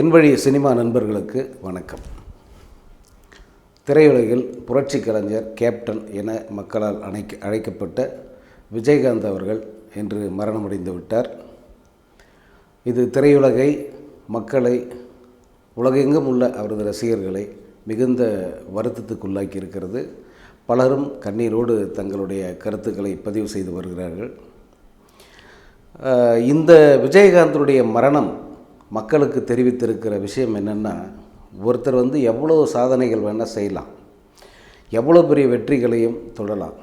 என்வழி cinema நண்பர்களுக்கு வணக்கம். திரையுலகில் புரட்சி கலைஞர் கேப்டன் என மக்களால் அழைக்க அழைக்கப்பட்ட விஜயகாந்த் அவர்கள் இன்று மரணமடைந்து விட்டார். இது திரையுலகை மக்களை உலகெங்கும் உள்ள அவரது ரசிகர்களை மிகுந்த வருத்தத்துக்குள்ளாக்கி இருக்கிறது பலரும் கண்ணீரோடு தங்களுடைய கருத்துக்களை பதிவு செய்து வருகிறார்கள். இந்த விஜயகாந்தனுடைய மரணம் மக்களுக்கு தெரிவித்திருக்கிற விஷயம் என்னென்னா ஒருத்தர் வந்து எவ்வளோ சாதனைகள் வேணால் செய்யலாம். எவ்வளோ பெரிய வெற்றிகளையும் தொடலாம்.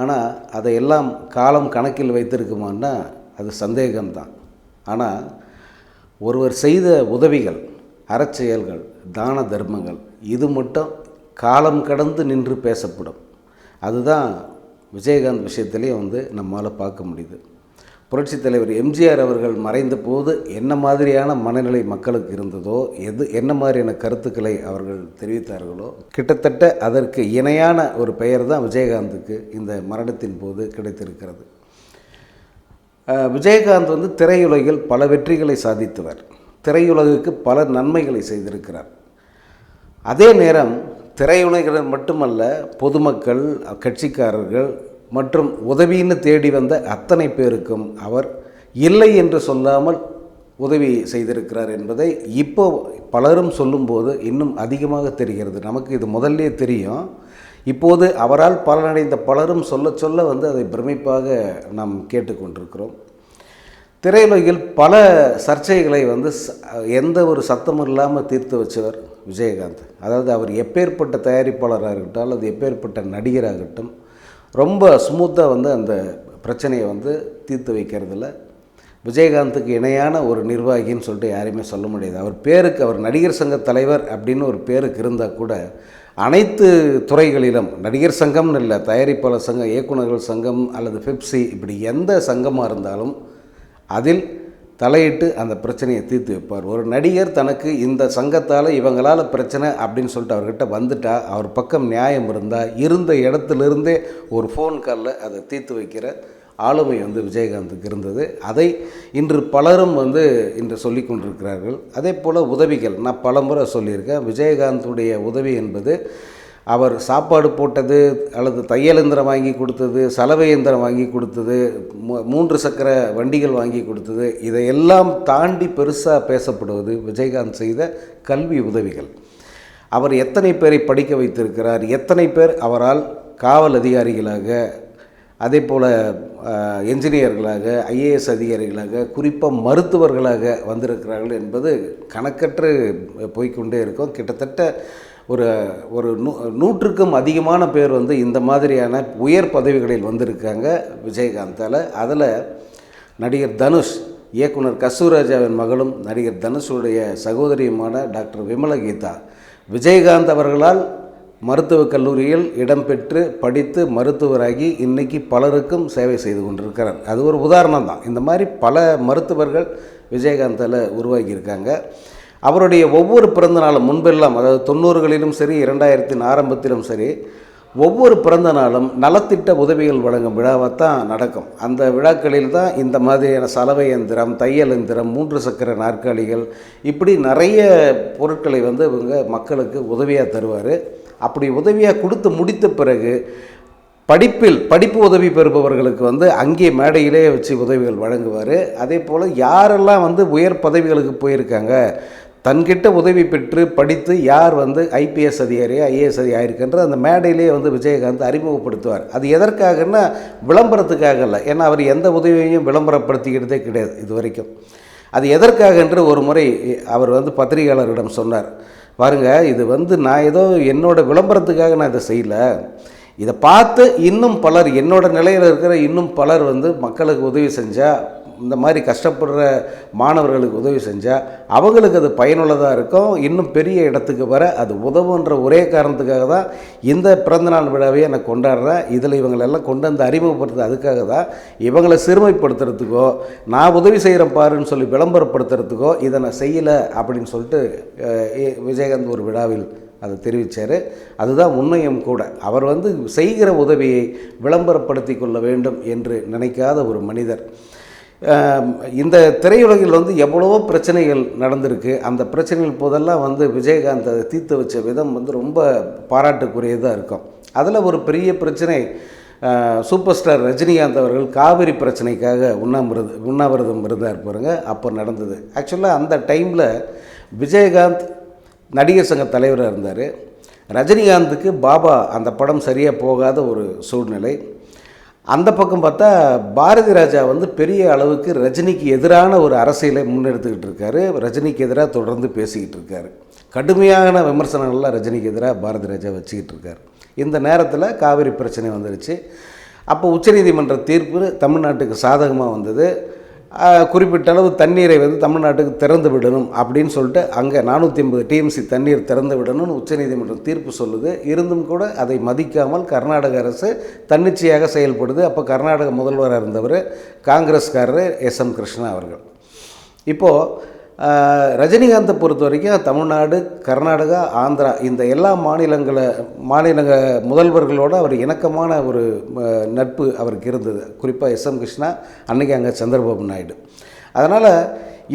ஆனால் அதையெல்லாம் காலம் கணக்கில் வைத்திருக்குமான்னா அது சந்தேகம்தான். ஆனால் ஒருவர் செய்த உதவிகள் அறச்செயல்கள் தான தர்மங்கள் இது மட்டும் காலம் கடந்து நின்று பேசப்படும். அதுதான் விஜயகாந்த் விஷயத்திலையும் வந்து நம்மால் பார்க்க முடியுது. புரட்சித் தலைவர் எம்ஜிஆர் அவர்கள் மறைந்த போது என்ன மாதிரியான மனநிலை மக்களுக்கு இருந்ததோ எது என்ன மாதிரியான கருத்துக்களை அவர்கள் தெரிவித்தார்களோ கிட்டத்தட்ட அதற்கு இணையான ஒரு பெயர் தான் விஜயகாந்துக்கு இந்த மரணத்தின் போது கிடைத்திருக்கிறது. விஜயகாந்த் வந்து திரையுலகில் பல வெற்றிகளை சாதித்தவர். திரையுலகுக்கு பல நன்மைகளை செய்திருக்கிறார். அதே நேரம் திரையுலகினர் மட்டுமல்ல பொதுமக்கள் கட்சிக்காரர்கள் மற்றும் உதவின்னு தேடி வந்த அத்தனை பேருக்கும் அவர் இல்லை என்று சொல்லாமல் உதவி செய்திருக்கிறார் என்பதை இப்போ பலரும் சொல்லும்போது இன்னும் அதிகமாக தெரிகிறது. நமக்கு இது முதல்லே தெரியும். இப்போது அவரால் பலனடைந்த பலரும் சொல்ல சொல்ல வந்து அதை பிரமிப்பாக நாம் கேட்டுக்கொண்டிருக்கிறோம். திரையுலகில் பல சர்ச்சைகளை வந்து எந்த ஒரு சத்தமும் இல்லாமல் தீர்த்து வச்சவர் விஜயகாந்த். அதாவது அவர் எப்பேற்பட்ட தயாரிப்பாளராக இருக்கட்டும் அல்லது எப்பேற்பட்ட நடிகராகட்டும் ரொம்ப ஸ்மூத்தாக வந்து அந்த பிரச்சனையை வந்து தீர்த்து வைக்கிறதுல விஜயகாந்துக்கு இணையான ஒரு நிர்வாகின்னு சொல்லிட்டு யாரையுமே சொல்ல முடியாது. அவர் பேருக்கு அவர் நடிகர் சங்க தலைவர் அப்படின்னு ஒரு பேருக்கு இருந்தால் கூட அனைத்து துறைகளிலும் நடிகர் சங்கம்னு இல்லை தயாரிப்பாளர் சங்கம் இயக்குநர்கள் சங்கம் அல்லது பெப்சி இப்படி எந்த சங்கமாக இருந்தாலும் அதில் தலையிட்டு அந்த பிரச்சனையை தீர்த்து வைப்பார். ஒரு நடிகர் தனக்கு இந்த சங்கத்தால் இவங்களால் பிரச்சனை அப்படின்னு சொல்லிட்டு அவர்கிட்ட வந்துட்டா அவர் பக்கம் நியாயம் இருந்தால் இருந்த இடத்துலேருந்தே ஒரு ஃபோன் காலில் அதை தீர்த்து வைக்கிற ஆளுமை வந்து விஜயகாந்துக்கு இருந்தது. அதை இன்று பலரும் வந்து இன்று சொல்லி கொண்டிருக்கிறார்கள். அதே போல் உதவிகள் நான் பலமுறை சொல்லியிருக்கேன். விஜயகாந்துடைய உதவி என்பது அவர் சாப்பாடு போட்டது அல்லது தையல் இயந்திரம் வாங்கி கொடுத்தது சலவை இயந்திரம் வாங்கி கொடுத்தது மூன்று சக்கர வண்டிகள் வாங்கி கொடுத்தது இதையெல்லாம் தாண்டி பெருசாக பேசப்படுவது விஜயகாந்த் செய்த கல்வி உதவிகள். அவர் எத்தனை பேரை படிக்க வைத்திருக்கிறார் எத்தனை பேர் அவரால் காவல் அதிகாரிகளாக அதே போல் என்ஜினியர்களாக ஐஏஎஸ் அதிகாரிகளாக குறிப்பாக மருத்துவர்களாக வந்திருக்கிறார்கள் என்பது கணக்கற்று போய்க்கொண்டே இருக்கும். கிட்டத்தட்ட ஒரு ஒரு நூ நூற்றுக்கும் அதிகமான பேர் வந்து இந்த மாதிரியான உயர் பதவிகளில் வந்திருக்காங்க விஜயகாந்தால். அதில் நடிகர் தனுஷ் இயக்குனர் கஸ்தூராஜாவின் மகளும் நடிகர் தனுஷுடைய சகோதரியுமான டாக்டர் விமலகீதா. விஜயகாந்த் அவர்களால் மருத்துவக் கல்லூரியில் இடம்பெற்று படித்து மருத்துவராகி இன்னைக்கு பலருக்கும் சேவை செய்து கொண்டிருக்கிறார். அது ஒரு உதாரணம் தான் இந்த மாதிரி பல மருத்துவர்கள் விஜயகாந்தில் உருவாகியிருக்காங்க. அவருடைய ஒவ்வொரு பிறந்த நாளும் முன்பெல்லாம் அதாவது தொண்ணூறுகளிலும் சரி இரண்டாயிரத்தின் ஆரம்பத்திலும் சரி ஒவ்வொரு பிறந்த நாளும் நலத்திட்ட உதவிகள் வழங்கும் விழாவாக தான் நடக்கும். அந்த விழாக்களில் தான் இந்த மாதிரியான சலவை எந்திரம் தையல் இயந்திரம் மூன்று சக்கர நாற்காலிகள் இப்படி நிறைய பொருட்களை வந்து இவங்க மக்களுக்கு உதவியாக தருவார். அப்படி உதவியாக கொடுத்து முடித்த பிறகு படிப்பில் படிப்பு உதவி பெறுபவர்களுக்கு வந்து அங்கே மேடையிலே வச்சு உதவிகள் வழங்குவார். அதே போல் யாரெல்லாம் வந்து உயர் பதவிகளுக்கு போயிருக்காங்க தன்கிட்ட உதவி பெற்று படித்து யார் வந்து ஐபிஎஸ் அதிகாரி ஐஏஎஸ் அதிகாரி இருக்கின்ற அந்த மேடையிலேயே வந்து விஜயகாந்த் அறிமுகப்படுத்துவார். அது எதற்காகன்னா விளம்பரத்துக்காக இல்லை ஏன்னா அவர் எந்த உதவியையும் விளம்பரப்படுத்திக்கிட்டதே கிடையாது இது வரைக்கும் அது எதற்காக என்று ஒரு முறை அவர் வந்து பத்திரிகையாளரிடம் சொன்னார். பாருங்க இது வந்து நான் ஏதோ என்னோடய விளம்பரத்துக்காக நான் இதை செய்யலை. இதை பார்த்து இன்னும் பலர் என்னோட நிலையில் இருக்கிற இன்னும் பலர் வந்து மக்களுக்கு உதவி செஞ்சால் இந்த மாதிரி கஷ்டப்படுற மாணவர்களுக்கு உதவி செஞ்சால் அவங்களுக்கு அது பயனுள்ளதாக இருக்கும். இன்னும் பெரிய இடத்துக்கு வர அது உதவுன்ற ஒரே காரணத்துக்காக தான் இந்த பிறந்தநாள் விழாவையே நான் கொண்டாடுறேன். இதில் இவங்களெல்லாம் கொண்டு வந்து அறிமுகப்படுத்துறது அதுக்காக தான். இவங்களை சிறுமைப்படுத்துறதுக்கோ நான் உதவி செய்கிறேன் பாருன்னு சொல்லி விளம்பரப்படுத்துறதுக்கோ இதை நான் செய்யலை அப்படின்னு சொல்லிட்டு ஏ- விஜயகாந்த் ஒரு விழாவில் அதை தெரிவித்தார் அதுதான் உண்மையும் கூட. அவர் வந்து செய்கிற உதவியை விளம்பரப்படுத்தி கொள்ள வேண்டும் என்று நினைக்காத ஒரு மனிதர். இந்த திரையுலகில் வந்து எவ்வளவோ பிரச்சனைகள் நடந்திருக்கு. அந்த பிரச்சனைகள் போதெல்லாம் வந்து விஜயகாந்த் அதை தீர்த்து வச்ச விதம் வந்து ரொம்ப பாராட்டுக்குரியதாக இருக்கும். அதில் ஒரு பெரிய பிரச்சனை சூப்பர் ஸ்டார் ரஜினிகாந்த் அவர்கள் காவிரி பிரச்சனைக்காக உண்ணாமிரது உண்ணாவிரதம் இருந்தார் பாருங்க அப்போ நடந்தது. ஆக்சுவலாக அந்த டைமில் விஜயகாந்த் நடிகர் சங்க தலைவராக இருந்தார். ரஜினிகாந்துக்கு பாபா அந்த படம் சரியாக போகாத ஒரு சூழ்நிலை. அந்த பக்கம் பார்த்தா பாரதி ராஜா வந்து பெரிய அளவுக்கு ரஜினிக்கு எதிரான ஒரு அரசியலை முன்னெடுத்துக்கிட்டு இருக்காரு. ரஜினிக்கு எதிராக தொடர்ந்து பேசிக்கிட்டு இருக்காரு. கடுமையான விமர்சனங்கள்லாம் ரஜினிக்கு எதிராக பாரதி ராஜா வச்சுக்கிட்டு இருக்காரு. இந்த நேரத்தில் காவிரி பிரச்சனை வந்துருச்சு. அப்போ உச்சநீதிமன்ற தீர்ப்பு தமிழ்நாட்டுக்கு சாதகமாக வந்தது. குறிப்பிட்ட அளவு தண்ணீரை வந்து தமிழ்நாட்டுக்கு திறந்து விடணும் அப்படின்னு சொல்லிட்டு அங்கே நானூற்றி ஐம்பது டிஎம்சி தண்ணீர் திறந்து விடணும்னு உச்சநீதிமன்றம் தீர்ப்பு சொல்லுது. இருந்தும் கூட அதை மதிக்காமல் கர்நாடக அரசு தன்னிச்சையாக செயல்படுது. அப்போ கர்நாடக முதல்வராக இருந்தவர் காங்கிரஸ்காரர் எஸ் எம் கிருஷ்ணா அவர்கள். இப்போது ரஜினிகாந்தை பொறுத்த வரைக்கும் தமிழ்நாடு கர்நாடகா ஆந்திரா இந்த எல்லா மாநிலங்களை மாநிலங்க முதல்வர்களோட அவர் இணக்கமான ஒரு நட்பு அவருக்கு இருந்தது. குறிப்பாக எஸ் எம் கிருஷ்ணா அன்னைக்கு அங்கே சந்திரபாபு நாயுடு. அதனால்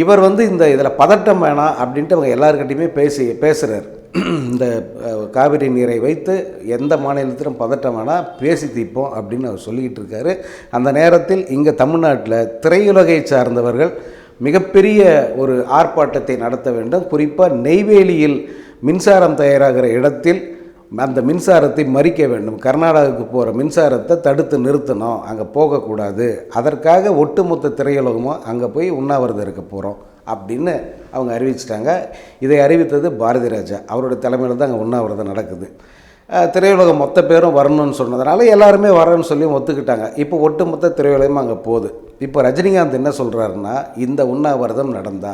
இவர் வந்து இந்த இதில் பதட்டம் வேணாம் அப்படின்ட்டு அவங்க எல்லாருக்கிட்டையுமே பேசி பேசுகிறார் இந்த காவிரி நீரை வைத்து எந்த மாநிலத்திலும் பதட்டம் வேணால் பேசி தீர்ப்போம் அப்படின்னு அவர் சொல்லிக்கிட்டு இருக்காரு. அந்த நேரத்தில் இங்கே தமிழ்நாட்டில் திரையுலகை சார்ந்தவர்கள் மிகப்பெரிய ஒரு ஆர்ப்பாட்டத்தை நடத்த வேண்டும். குறிப்பாக நெய்வேலியில் மின்சாரம் தயாராகிற இடத்தில் அந்த மின்சாரத்தை மறிக்க வேண்டும். கர்நாடகாவுக்கு போகிற மின்சாரத்தை தடுத்து நிறுத்தணும். அங்கே போகக்கூடாது. அதற்காக ஒட்டுமொத்த திரையுலகமும் அங்கே போய் உண்ணாவிரதம் இருக்க போகிறோம் அப்படின்னு அவங்க அறிவிச்சிட்டாங்க. இதை அறிவித்தது பாரதி ராஜா. அவருடைய தலைமையில் தான் அங்கே உண்ணாவிரதம் நடக்குது. திரையுலகம் மொத்த பேரும் வரணும்னு சொன்னதுனால எல்லாருமே வரேன்னு சொல்லி ஒத்துக்கிட்டாங்க. இப்போ ஒட்டுமொத்த திரையுலகமும் அங்கே போகுது. இப்போ ரஜினிகாந்த் என்ன சொல்கிறாருன்னா இந்த உண்ணாவிரதம் நடந்தா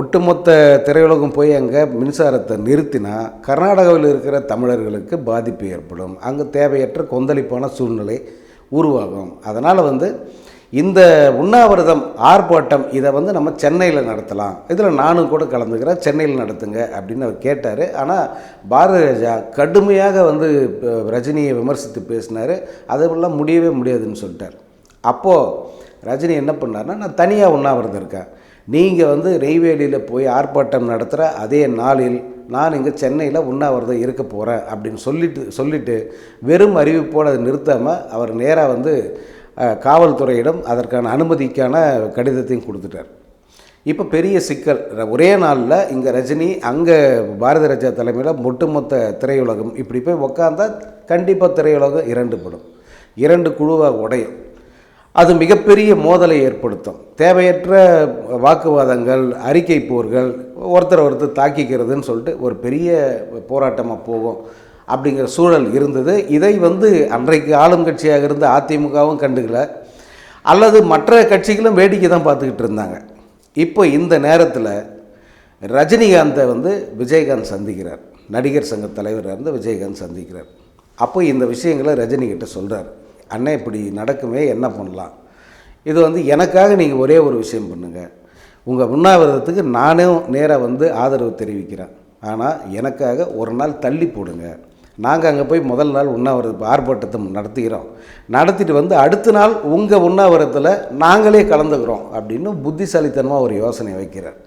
ஒட்டுமொத்த திரையுலகம் போய் அங்கே மின்சாரத்தை நிறுத்தினா கர்நாடகாவில் இருக்கிற தமிழர்களுக்கு பாதிப்பு ஏற்படும். அங்கே தேவையற்ற கொந்தளிப்பான சூழ்நிலை உருவாகும். அதனால் வந்து இந்த உண்ணாவிரதம் ஆர்ப்பாட்டம் இதை வந்து நம்ம சென்னையில் நடத்தலாம். இதில் நானும் கூட கலந்துக்கிறேன். சென்னையில் நடத்துங்க அப்படின்னு அவர் கேட்டார். ஆனால் பாரதி ராஜா கடுமையாக வந்து ரஜினியை விமர்சித்து பேசினார். அதெல்லாம் முடியவே முடியாதுன்னு சொல்லிட்டார். அப்போது ரஜினி என்ன பண்ணார்னா நான் தனியாக உண்ணாவிரதம் இருக்கேன். நீங்கள் வந்து நெய்வேலியில் போய் ஆர்ப்பாட்டம் நடத்துகிற அதே நாளில் நான் இங்கே சென்னையில் உண்ணாவிரதம் இருக்க போகிறேன் அப்படின்னு சொல்லிட்டு சொல்லிட்டு வெறும் அறிவிப்போடு அதை நிறுத்தாமல் அவர் நேராக வந்து காவல்துறையிடம் அதற்கான அனுமதிக்கான கடிதத்தையும் கொடுத்துட்டார். இப்போ பெரிய சிக்கல் ர- ஒரே நாளில் இங்கே ரஜினி அங்கே பாரதி ராஜா தலைமையில் ஒட்டுமொத்த திரையுலகம் இப்படி போய் உக்காந்தா கண்டிப்பாக திரையுலகம் இரண்டு படும் இரண்டு குழுவாக உடையும். அது மிகப்பெரிய மோதலை ஏற்படுத்தும். தேவையற்ற வாக்குவாதங்கள் அறிக்கை போர்கள் ஒருத்தர் ஒருத்தர் தாக்கிக்கிறதுன்னு சொல்லிட்டு ஒரு பெரிய போராட்டமாக போகும். அப்படிங்கிற சூழல் இருந்தது. இதை வந்து அன்றைக்கு ஆளும் கட்சியாக இருந்த அதிமுகவும் கண்டுக்கல. அல்லது மற்ற கட்சிகளும் வேடிக்கை தான் பார்த்துக்கிட்டு இருந்தாங்க. இப்போ இந்த நேரத்தில் ரஜினிகாந்தை வந்து விஜயகாந்த் சந்திக்கிறார். நடிகர் சங்க தலைவராக இருந்து விஜயகாந்த் சந்திக்கிறார். அப்போ இந்த விஷயங்களை ரஜினிகிட்ட சொல்கிறார் அண்ணன் இப்படி நடக்குமே என்ன பண்ணலாம்? இது வந்து எனக்காக நீங்கள் ஒரே ஒரு விஷயம் பண்ணுங்கள் உங்கள் உண்ணாவிரதத்துக்கு நானும் நேராக வந்து ஆதரவு தெரிவிக்கிறேன். ஆனால் எனக்காக ஒரு நாள் தள்ளி போடுங்க. நாங்கள் அங்கே போய் முதல் நாள் உண்ணாவிரதம் ஆர்ப்பாட்டத்தை நடத்துகிறோம். நடத்திட்டு வந்து அடுத்த நாள் உங்கள் உண்ணாவிரதத்தில் நாங்களே கலந்துக்கிறோம் அப்படின்னு புத்திசாலித்தனமாக ஒரு யோசனை வைக்கிறார்.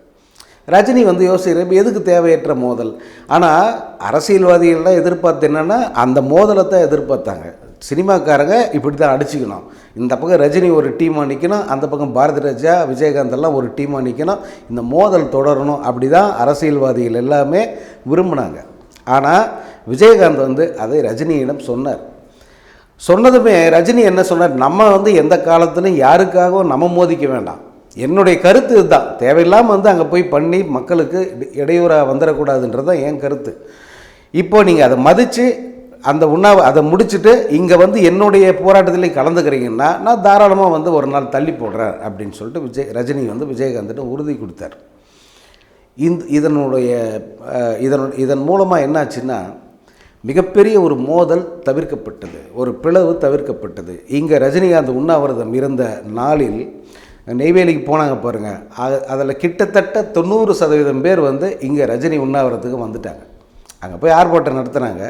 ரஜினி வந்து யோசிக்கிற எதுக்கு தேவையற்ற மோதல்? ஆனால் அரசியல்வாதிகள்லாம் எதிர்பார்த்து என்னென்னா அந்த மோதலை தான் எதிர்பார்த்தாங்க. சினிமாக்காரங்க இப்படி தான் அடிச்சுக்கணும். இந்த பக்கம் ரஜினி ஒரு டீமாக நிற்கணும் அந்த பக்கம் பாரதி ராஜா விஜயகாந்த் எல்லாம் ஒரு டீமாக நிற்கணும் இந்த மோதல் தொடரணும் அப்படி தான் அரசியல்வாதிகள் எல்லாமே விரும்பினாங்க. ஆனால் விஜயகாந்த் வந்து அதை ரஜினியிடம் சொன்னார். சொன்னதுமே ரஜினி என்ன சொன்னார்? நம்ம வந்து எந்த காலத்துலையும் யாருக்காகவும் நம்ம மோதிக்க வேண்டாம். என்னுடைய கருத்து இதுதான். தேவையில்லாமல் வந்து அங்கே போய் பண்ணி மக்களுக்கு இடையூறாக வந்துடக்கூடாதுன்றது தான் என் கருத்து. இப்போ நீங்கள் அதை மதித்து அந்த உண்ணாவை அதை முடிச்சுட்டு இங்கே வந்து என்னுடைய போராட்டத்திலையும் கலந்துக்கிறீங்கன்னா நான் தாராளமாக வந்து ஒரு நாள் தள்ளி போடுறேன் அப்படின்னு சொல்லிட்டு விஜய் ரஜினி வந்து விஜயகாந்திட்ட உறுதி கொடுத்தார். இந்த இதனுடைய இதன் இதன் மூலமாக என்னாச்சுன்னா மிகப்பெரிய ஒரு மோதல் தவிர்க்கப்பட்டது. ஒரு பிளவு தவிர்க்கப்பட்டது. இங்கே ரஜினிகாந்த் உண்ணாவிரதம் இருந்த நாளில் நெய்வேலிக்கு போனாங்க பாருங்கள் அதில் கிட்டத்தட்ட தொண்ணூறு சதவீதம் பேர் வந்து இங்கே ரஜினி உண்ணாவிரதத்துக்கு வந்துட்டாங்க. அங்கே போய் ஆர்ப்பாட்டம் நடத்துனாங்க.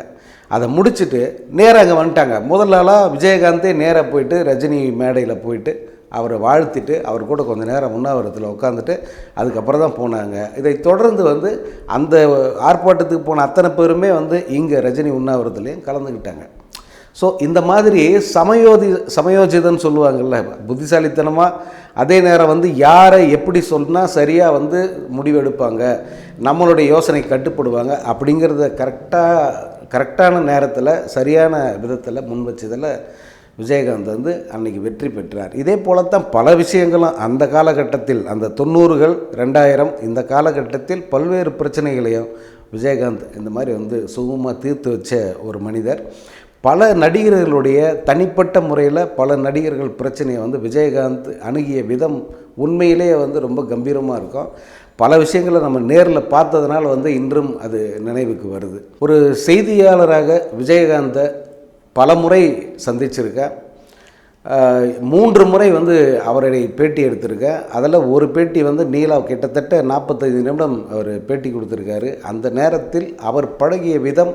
அதை முடிச்சுட்டு நேராக அங்கே வந்துட்டாங்க. முதல் நாளாக விஜயகாந்தே நேராக போயிட்டு ரஜினி மேடையில் போயிட்டு அவரை வாழ்த்திட்டு அவர் கூட கொஞ்ச நேரம் உண்ணாவிரத்தில் உட்காந்துட்டு அதுக்கப்புறம் தான் போனாங்க. இதை தொடர்ந்து வந்து அந்த ஆர்ப்பாட்டத்துக்கு போன அத்தனை பேருமே வந்து இங்கே ரஜினி உண்ணாவிரத்துலேயும் கலந்துக்கிட்டாங்க ஸோ இந்த மாதிரி சமயோதி சமயோஜிதன்னு சொல்லுவாங்கள்ல புத்திசாலித்தனமாக அதே நேரம் வந்து யாரை எப்படி சொன்னால் சரியாக வந்து முடிவெடுப்பாங்க நம்மளுடைய யோசனை கட்டுப்படுவாங்க அப்படிங்கிறத கரெக்டாக கரெக்டான நேரத்தில் சரியான விதத்தில் முன் வச்சதில் விஜயகாந்த் வந்து அன்னைக்கு வெற்றி பெற்றார். இதே போலத்தான் பல விஷயங்களும் அந்த காலகட்டத்தில் அந்த தொண்ணூறுகள் ரெண்டாயிரம் இந்த காலகட்டத்தில் பல்வேறு பிரச்சனைகளையும் விஜயகாந்த் இந்த மாதிரி வந்து சுகமாக தீர்த்து வச்ச ஒரு மனிதர். பல நடிகர்களுடைய தனிப்பட்ட முறையில் பல நடிகர்கள் பிரச்சனையை வந்து விஜயகாந்த் அணுகிய விதம் உண்மையிலேயே வந்து ரொம்ப கம்பீரமாக இருக்கும். பல விஷயங்களை நம்ம நேரில் பார்த்ததுனால வந்து இன்றும் அது நினைவுக்கு வருது. ஒரு செய்தியாளராக விஜயகாந்தை பல முறை சந்திச்சிருக்கேன் மூன்று முறை வந்து அவரை பேட்டி எடுத்திருக்கேன் அதில் ஒரு பேட்டி வந்து நீலா கிட்டத்தட்ட நாற்பத்தைந்து நிமிடம் அவர் பேட்டி கொடுத்துருக்காரு. அந்த நேரத்தில் அவர் பழகிய விதம்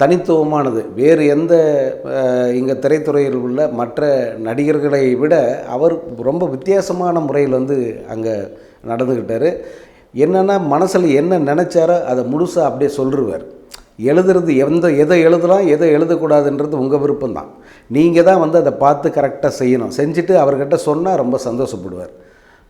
தனித்துவமானது. வேறு எந்த இங்கே திரைத்துறையில் உள்ள மற்ற நடிகர்களை விட அவர் ரொம்ப வித்தியாசமான முறையில் வந்து அங்கே நடந்துக்கிட்டார். என்னென்னா மனசில் என்ன நினச்சாரோ அதை முழுசாக அப்படியே சொல்லிருவார். எழுதுறது எந்த எதை எழுதலாம் எதை எழுதக்கூடாதுன்றது உங்கள் விருப்பம் தான் நீங்கள் தான் வந்து அதை பார்த்து கரெக்டாக செய்யணும். செஞ்சுட்டு அவர்கிட்ட சொன்னால் ரொம்ப சந்தோஷப்படுவார்.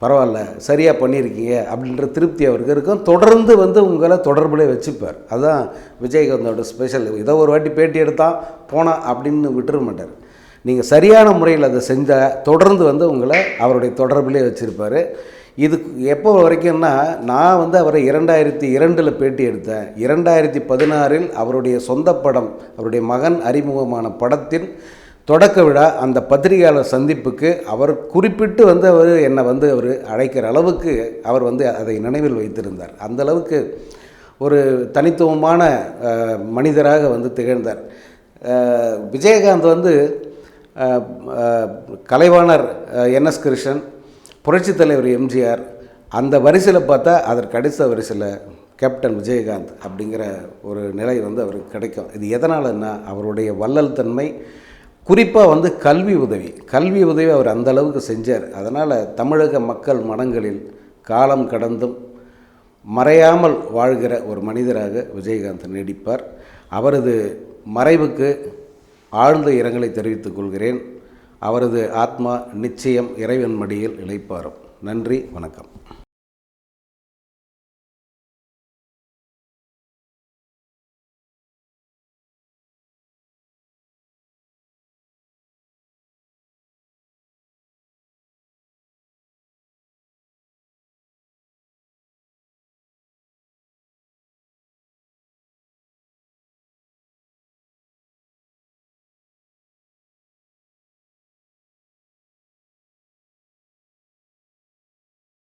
பரவாயில்ல சரியாக பண்ணியிருக்கீங்க அப்படின்ற திருப்தி அவருக்கு இருக்கும். தொடர்ந்து வந்து உங்களை தொடர்புலே வச்சுப்பார். அதுதான் விஜயகாந்தோட ஸ்பெஷல் ஏதோ ஒரு வாட்டி பேட்டி எடுத்தான் போனால் அப்படின்னு விட்டுற மாட்டார். நீங்கள் சரியான முறையில் அதை செஞ்சால் தொடர்ந்து வந்து உங்களை அவருடைய தொடர்பிலே வச்சுருப்பார். இது எப்போ வரைக்கும்னா நான் வந்து அவரை இரண்டாயிரத்தி இரண்டில் பேட்டி எடுத்தேன். இரண்டாயிரத்தி பதினாறில் அவருடைய சொந்த படம் அவருடைய மகன் அறிமுகமான படத்தின் தொடக்க விழா அந்த பத்திரிகையாளர் சந்திப்புக்கு அவர் குறிப்பிட்டு வந்து அவர் என்னை வந்து அவர் அழைக்கிற அளவுக்கு அவர் வந்து அதை நினைவில் வைத்திருந்தார். அந்த அளவுக்கு ஒரு தனித்துவமான மனிதராக வந்து திகழ்ந்தார். விஜயகாந்த் வந்து கலைவாணர் என் எஸ் கிருஷ்ணன் புரட்சித் தலைவர் எம்ஜிஆர் அந்த வரிசையில் பார்த்தா அதற்கு அடுத்த வரிசையில் கேப்டன் விஜயகாந்த் அப்படிங்கிற ஒரு நிலை வந்து அவருக்கு கிடைக்கும். இது எதனாலன்னா அவருடைய வள்ளல் தன்மை குறிப்பாக வந்து கல்வி உதவி. கல்வி உதவி அவர் அந்த அளவுக்கு செஞ்சார். அதனால் தமிழக மக்கள் மனங்களில் காலம் கடந்தும் மறையாமல் வாழ்கிற ஒரு மனிதராக விஜயகாந்த் நீடிப்பார். அவரது மறைவுக்கு ஆழ்ந்த இரங்கலை தெரிவித்துக் கொள்கிறேன். அவரது ஆத்மா நிச்சயம் இறைவன் மடியில் இழைப்பாரும். நன்றி வணக்கம்.